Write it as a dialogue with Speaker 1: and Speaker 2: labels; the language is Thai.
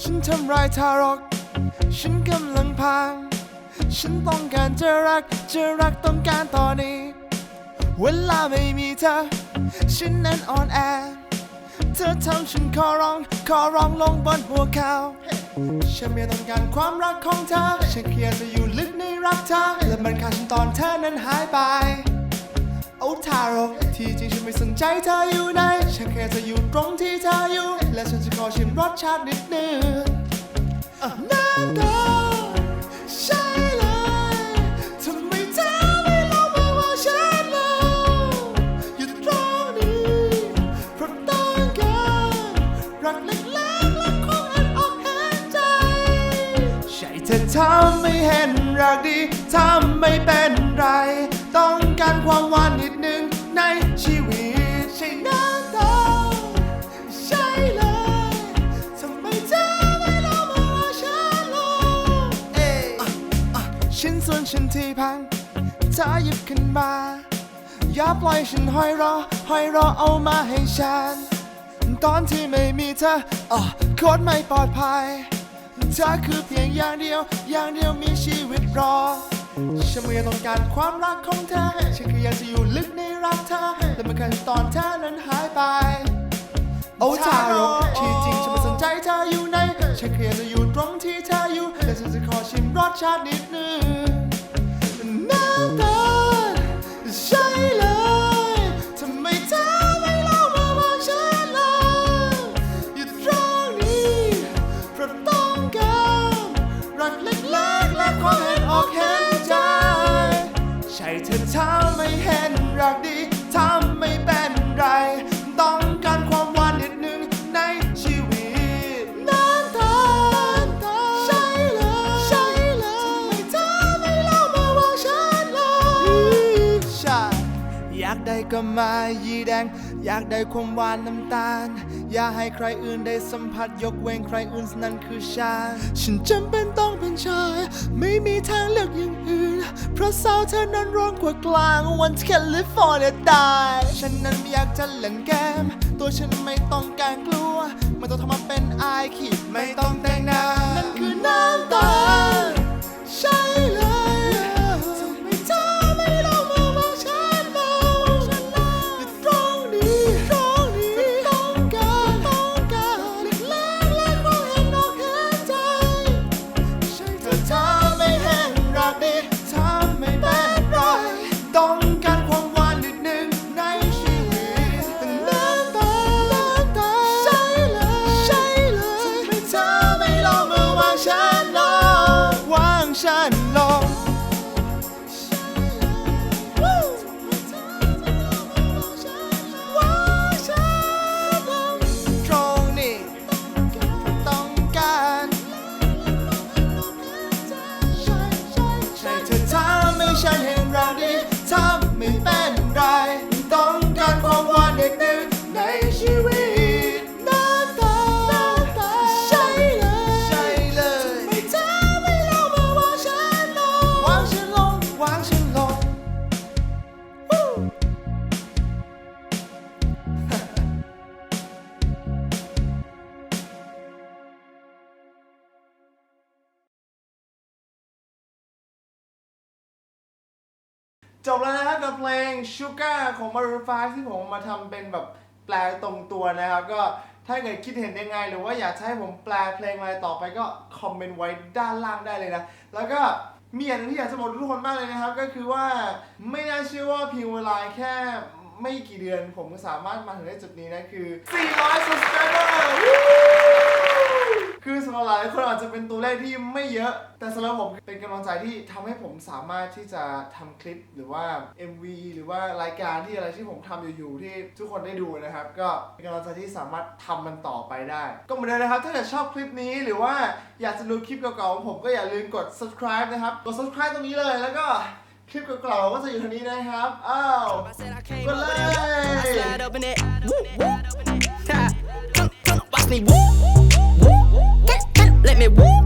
Speaker 1: ฉันทำลายทารก ฉันกำลังพัง ฉันต้องการจะรัก จะรักต้องการตอนนี้ เวลาไม่มีเธอ ฉันนั้นอ่อนแอ เธอทำฉันขอร้อง ขอร้องลงบนหัวเขา ฉันไม่ต้องการความรักของเธอ ฉันแค่จะอยู่ลึกในรักเธอ และมันขาดฉันตอนเธอนั้นหายไปโอ้ทารกที่จริงฉันไม่สนใจเธออยู่ไหนฉันแค่จะอยู่ตรงที่เธออยู่ และฉันจะขอชิมรสชาตินิดนึงอะน้ำตาใช่เลยทำไมเธอไม่ลองมาว่าฉันเลยอยู่ตรงนี้เพราะต้องการรักเล็กๆและคงอันอกเห็นใจ ใช่เธอทำไม่เห็นรักดีทำไม่เป็นไร ต้องการความหวานนิดนึงในชีวิตใช่น้ำต ที่พังเธอหยิบขึ้นมา อย่าปล่อยฉันห้อยรอ ห้อยรอเอามาให้ฉัน ตอนที่ไม่มีเธออ๋อโคตรไม่ปลอดภัย เธอคือเพียงอย่างเดียว อย่างเดียวมีชีวิตรอ ฉันไม่ต้องการความรักของเธอ ฉันแค่อยากจะอยู่ลึกในรักเธอ แต่เมื่อคืนตอนเธอนั้นหายไป โอ้ทารกที่จริงฉันไม่สนใจเธออยู่ไหน ฉันแค่อยากจะอยู่ตรงที่เธออยู่ แต่ฉันจะขอชิมรสชาตินิดนึง รักเล็กๆและความเห็นอกเห็นใจ ใช่เธอเท้าไม่เห็น ได้ก็มายีแดง อยากได้ความหวานน้ำตาล อย่าให้ใครอื่นได้สัมผัสยกเว้นใครอื่นนั่นคือฉันฉันจำเป็นต้องเป็นชาย ไม่มีทางเลือกอย่างอื่น เพราะสาวเธอนั้นร้อนกว่ากลางวันแคลิฟอร์เนียตายฉันนั้นไม่อยากจะเล่นเกม ตัวฉันไม่ต้องการกลัวไม่ต้องทำมาเป็นอายขีดไม่ต้อง จบแล้วนะครับกับเพลง Sugar ของ Maroon 5ที่ผมมาทำเป็นแบบแปลตรงตัวนะครับ ก็ถ้าเกิดคิดเห็นยังไง หรือว่าอยากให้ผมแปลเพลงอะไรต่อไปก็คอมเมนต์ไว้ด้านล่างได้เลยนะ แล้วก็มีอย่างหนึงที่อยากจะบอกทุกคนมากเลยนะครับ ก็คือว่าไม่น่าเชื่อว่าเพียงเวลาแค่ไม่กี่เดือนผมก็สามารถมาถึงได้จุดนี้นะคือ 400 subscriber คือสำหรับหลายคนอาจจะเป็นตัวเลขที่ไม่เยอะ แต่สำหรับผมเป็นกำลังใจที่ทำให้ผมสามารถที่จะทำคลิปหรือว่า MV หรือว่ารายการที่อะไรที่ผมทำอยู่ๆที่ทุกคนได้ดูนะครับ ก็เป็นกำลังใจที่สามารถทำมันต่อไปได้ ก็เหมือนเดิมนะครับ ถ้าเกิดชอบคลิปนี้หรือว่าอยากจะดูคลิปเก่าๆของผมก็อย่าลืมกด subscribe นะครับกด subscribe ตรงนี้เลยแล้วก็คลิปเก่าๆก็จะอยู่ทางนี้นะครับ อ้าว
Speaker 2: I said I came
Speaker 1: Good
Speaker 2: me woo, woo. Turn, Let me woo, woo.